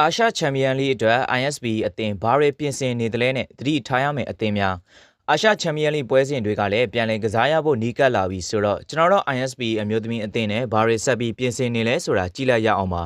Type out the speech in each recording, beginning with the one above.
အာရှချန်ပီယံလိအတွက် ISB အသင်းဘာတွေပြင်ဆင်နေသလဲနဲ့သတိထားရမယ့်အသင်းများ အာရှချန်ပီယံလိပွဲစဉ်တွေကလည်းပြန်လည်ကစားရဖို့နီးကပ်လာပြီဆိုတော့ကျွန်တော်တို့ ISB အမျိုးသမီးအသင်းနဲ့ဘာတွေဆက်ပြီးပြင်ဆင်နေလဲဆိုတာကြည့်လိုက်ရအောင်ပါ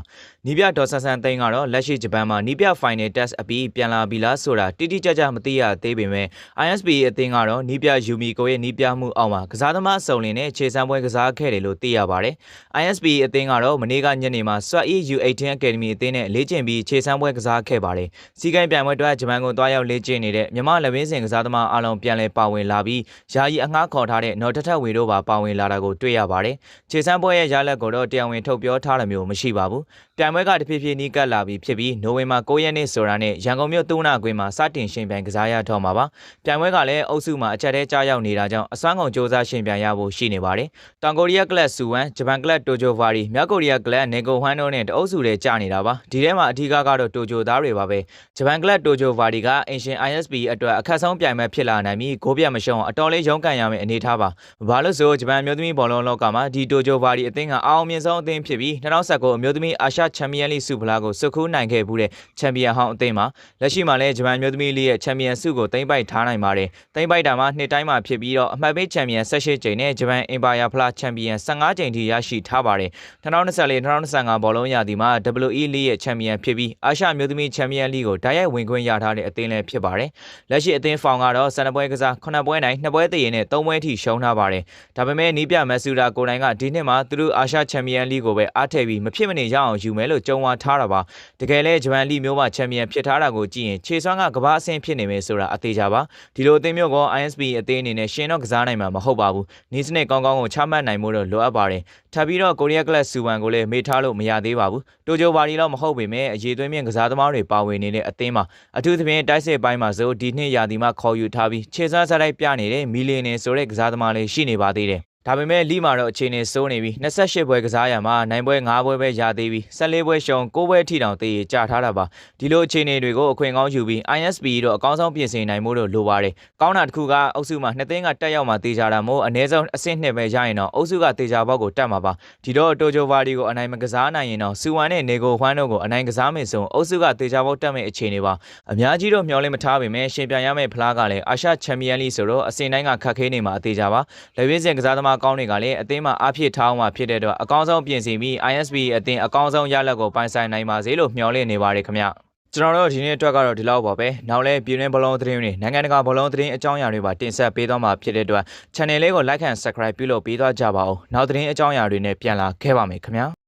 နီးပြဒေါ်ဆန်ဆန်သိန်းကတော့လက်ရှိဂျပန်မှာနီးပြ Final Test အပြီးပြန်လာပြီလားဆိုတာတိတိကျကျမသိရသေးပေမဲ့ ISB အသင်းကတော့နီးပြယူမီကိုရဲ့နီးပြမှုအောက်မှာကစားသမားအစုံလင်နဲ့ခြေစမ်းပွဲကစားခဲ့တယ်လို့သိရပါတယ် ISB အသင်းကတော့မနေ့ကညနေမှာ SWAT U18 Academy အသင်းနဲ့လေ့ကျင့်ပြီးခြေစမ်းပွဲကစားခဲ့ပါတယ်စီကိုင်းပြိုင်ပွဲအတွက်ဂျပန်ကိုတွားရောက်လေ့ကျင့်နေတဲ့မြမလက်ဝင်းစင်ကစားသမားအလုံးပြန်လည်ပါဝင်လာပြီးယာယီအငှားခေါ်ထားတဲ့နော်တထက်ဝေတို့ပါပါဝင်လာတာကိုတွေ့ရပါတယ်ခြေစမ်းပွဲရဲ့ရလဒ်ကိုတော့တရားဝင်ထုတ်ပြောထားတယ်မျိုးမရှိပါဘူးပြိုင်ပွဲကတဖြည်းဖြည်းနီးကပ်လာပြီးဖြစ်ပြီးနိုဝင်ဘာ9ရက်နေ့ဆိုတာနဲ့ရန်ကုန်မြို့သုံးနာကွင်းမှာစတင်ရှင်ပြိုင်ကစားရတော့မှာပါပြိုင်ပွဲကလည်းအုပ်စုမှာအချက်တည်းကြားရောက်နေတာကြောင့်အစွမ်းကုန်စ조사ရှင်ပြိုင်ရဖို့ရှိနေပါတယ်တောင်ကိုရီးယားကလပ်ဆူဝမ်ဂျပန်ကလပ်တိုဂျိုဗာရီမြောက်ကိုရီးယားကလပ်နေကိုဟွမ်တို့နဲ့တအုပ်စုတွေကြာနေတာပါဒီထဲမှာအထူးကတော့တိုဂျိုသားတွေပါပဲဂျပန်ကလပ်တိုဂျိုဗာရီကအင်ရှင် ISB အတွက်အခက်ဆုံးပြိုင်ပွဲဖြစ်လာနိုင်ပြီးဂိုးပြတ်မရှုံးအတော်လေးရုန်းကန်ရမယ့်အနေအထားပါဘာလို့ဆိုဂျပန်မျိုးသမီးဘောလုံးလောကမှာဒီတိုဂျိုဗာရီအသင်းကအောင်မြင်ဆုံးအသင်းဖြစ်ပြီး2019အမျိုးသမီးအာရှချန်ပီယံလိစုဖလားကိုစုခူးနိုင်ခဲ့ဘူးတဲ့ချန်ပီယံဟောင်းအသင်းမှာလက်ရှိမှာလည်းဂျပန်မျိုးသမီးလိရဲ့ချန်ပီယံဆုကိုသိမ်းပိုက်ထားနိုင်ပါတယ်သိမ်းပိုက်တာမှာနှစ်တိုင်းမှာဖြစ်ပြီးတော့အမှတ်ပေးချန်ပီယံ18ကြိမ်နဲ့ဂျပန်အင်ပါယာဖလားချန်ပီယံ15ကြိမ်ထိရရှိထားပါတယ်2024-2025ဘောလုံးရာသီမှာ WE လိရဲ့ချန်ပီယံဖြစ်ပြီးအာရှမျိုးသမီးချန်ပီယံလိကိုတိုက်ရိုက်ဝင်ခွင့်ရထားတဲ့အသင်းလည်းဖြစ်ပါတယ်လက်ရှိအသင်းဖောင်ကတော့12ပွဲကစား9ပွဲနိုင်2ပွဲတည်ရင်နဲ့3ပွဲထိရှုံးထားပါတယ်ဒါပေမဲ့နီးပြမက်ဆူဒါကိုနိုင်ကဒီနှစ်မှာသူတို့အာရှချန်ပီယံလိကိုပဲအားထည့်ပြီးမဖြစ်မနေရအောင်ယူမယ်လို့ကြုံဝါထားတာပါတကယ်လဲဂျပန်လိမျိုးမှာချန်ပီယံဖြစ်ထားတာကိုကြည့်ရင်ခြေစွမ်းကကမ္ဘာအဆင့်ဖြစ်နေမယ်ဆိုတာအသေးချာပါဒီလိုအသင်းမျိုးက ISB အသင်းအနေနဲ့ရှင်တော့ကစားနိုင်မှာမဟုတ်ပါဘူးနီးစနစ်ကောင်းကောင်းကိုချမှတ်နိုင်မှုတော့လိုအပ်ပါတယ်ထပ်ပြီးတော့ကိုရီးယားကလပ်စူဝမ်ကိုလည်းမေ့ထားလို့မရသေးပါဘူးတိုဂျိုဘာရီတော့မဟုတ်ပေမဲ့အရေးသွင်းမြင့်ကစားသမားတွေပါဝင်နေတဲ့အသင်းမှာအထူးသဖြင့်တိုက်စစ်ပိုင်းမှာဆိုဒီနှစ်ရာသီမှာခေါ်ယူထားပြီးခြေစွမ်းစားတိုက်ပြနေတဲ့မီလီယံဆိုတဲ့ကစားသမားလေးရှိနေပါသေးတယ် ဒါပေမဲ့လိမာတော့အခြေအနေစိုးနေပြီး28ပွဲကစားရမှာနိုင်ပွဲ9ပွဲပဲရသေးပြီး14ပွဲရှုံး9ပွဲထိတောင်တည်ရကြထားတာပါဒီလိုအခြေအနေတွေကိုအခွင့်ကောင်းယူပြီး ISB တို့အကောင်းဆုံးပြင်ဆင်နိုင်မှုတို့လိုပါတယ်ကောင်းတာတစ်ခုကအုပ်စုမှာနှစ်သိန်းကတက်ရောက်မှတေချာတာမို့အနည်းဆုံးအဆင့်နှစ်ပဲရရင်တော့အုပ်စုကတေချာဘောက်ကိုတက်မှာပါဒီတော့တိုဂျိုဗာဒီကိုအနိုင်မကစားနိုင်ရင်တော့စူဝမ်နဲ့နေကိုဟွမ်းတို့ကိုအနိုင်ကစားမယ်ဆိုအုပ်စုကတေချာဘောက်တက်မဲ့အခြေအနေပါအများကြီးတော့မျှော်လင့်မထားပေမဲ့ရှင်ပြိုင်ရမယ့်ဖလားကလည်းအာရှချန်ပီယံလိဆိုတော့အစင်တိုင်းကခက်ခဲနေမှာအသေးကြပါလက်ဝင်းစင်ကစားသမားကောင်းတွေကလည်းအသင်းမှာအဖြစ်ထားအောင်မှာဖြစ်တဲ့အတွက်အကောင်းဆုံးပြင်ဆင်ပြီး ISB အသင်းအကောင်းဆုံးရလဒ်ကိုပိုင်ဆိုင်နိုင်ပါစေလို့မျှော်လင့်နေပါတယ်ခင်ဗျကျွန်တော်တို့ဒီနေ့အတွက်ကတော့ဒီလောက်ပါပဲနောက်လဲပြည်တွင်းဘလုံးသတင်းတွေနိုင်ငံတကာဘလုံးသတင်းအကြောင်းအရာတွေပါတင်ဆက်ပေးသွားမှာဖြစ်တဲ့အတွက် channel လေးကို like and subscribe ပြုလုပ်ပေးသွားကြပါဦးနောက်သတင်းအကြောင်းအရာတွေနဲ့ပြန်လာခဲ့ပါမယ်ခင်ဗျာ